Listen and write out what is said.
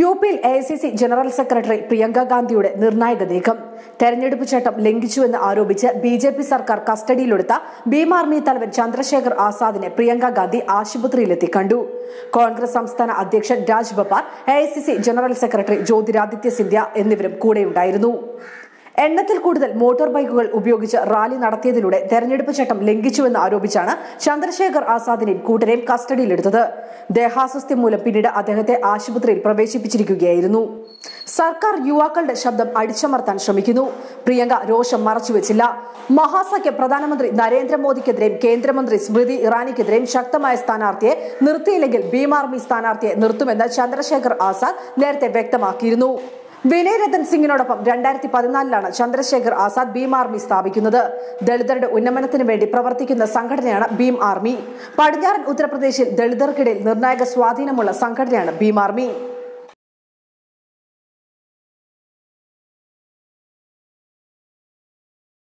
U പിയിൽ A I C C general secretary Priyanka ഗാന്ധിയുടെ നിർണായക നീക്കം. തെരഞ്ഞെടുപ്പ് ചട്ടം ലംഘിച്ചുവെന്ന് ആരോപിച്ച് ബി ജെ പി സർക്കാർ കസ്റ്റഡിയിലെടുത്ത ഭീം ആർമി തലവൻ ചന്ദ്രശേഖർ ആസാദിനെ പ്രിയങ്ക ഗാന്ധി ആശുപത്രിയിലെത്തി കണ്ടു. കോൺഗ്രസ് സംസ്ഥാന അധ്യക്ഷൻ Raj Babbar A general secretary Jyotiraditya Scindia എന്നിവരും കൂടെയുണ്ടായിരുന്നു. എണ്ണത്തിൽ കൂടുതൽ മോട്ടോർ ബൈക്കുകൾ ഉപയോഗിച്ച് റാലി നടത്തിയതിലൂടെ തെരഞ്ഞെടുപ്പ് ചട്ടം ലംഘിച്ചുവെന്ന് ആരോപിച്ചാണ് ചന്ദ്രശേഖർ ആസാദിനെയും കൂട്ടരെയും കസ്റ്റഡിയിലെടുത്തത്. ദേഹാസ്വസ്ഥ്യം മൂലം പിന്നീട് അദ്ദേഹത്തെ ആശുപത്രിയിൽ പ്രവേശിപ്പിച്ചിരിക്കുകയായിരുന്നു. സർക്കാർ യുവാക്കളുടെ ശബ്ദം അടിച്ചമർത്താൻ ശ്രമിക്കുന്നു. പ്രിയങ്ക രോഷം മറച്ചുവെച്ചില്ല. മഹാസഖ്യ പ്രധാനമന്ത്രി നരേന്ദ്രമോദിക്കെതിരെയും കേന്ദ്രമന്ത്രി സ്മൃതി ഇറാനിക്കെതിരെയും ശക്തമായ സ്ഥാനാർത്ഥിയെ നിർത്തിയില്ലെങ്കിൽ ഭീം ആർമി സ്ഥാനാർത്ഥിയെ നിർത്തുമെന്ന് ചന്ദ്രശേഖർ ആസാദ് നേരത്തെ വ്യക്തമാക്കിയിരുന്നു. വിനയ് രത്തൻ സിംഗിനോടൊപ്പം രണ്ടായിരത്തി പതിനാലിലാണ് ചന്ദ്രശേഖർ ആസാദ് ഭീം ആർമി സ്ഥാപിക്കുന്നത്. ദളിതരുടെ ഉന്നമനത്തിന് വേണ്ടി പ്രവർത്തിക്കുന്ന സംഘടനയാണ് ഭീം ആർമി. പടിഞ്ഞാറൻ ഉത്തർപ്രദേശിൽ ദളിതർക്കിടയിൽ നിർണായക സ്വാധീനമുള്ള സംഘടനയാണ് ഭീം ആർമി.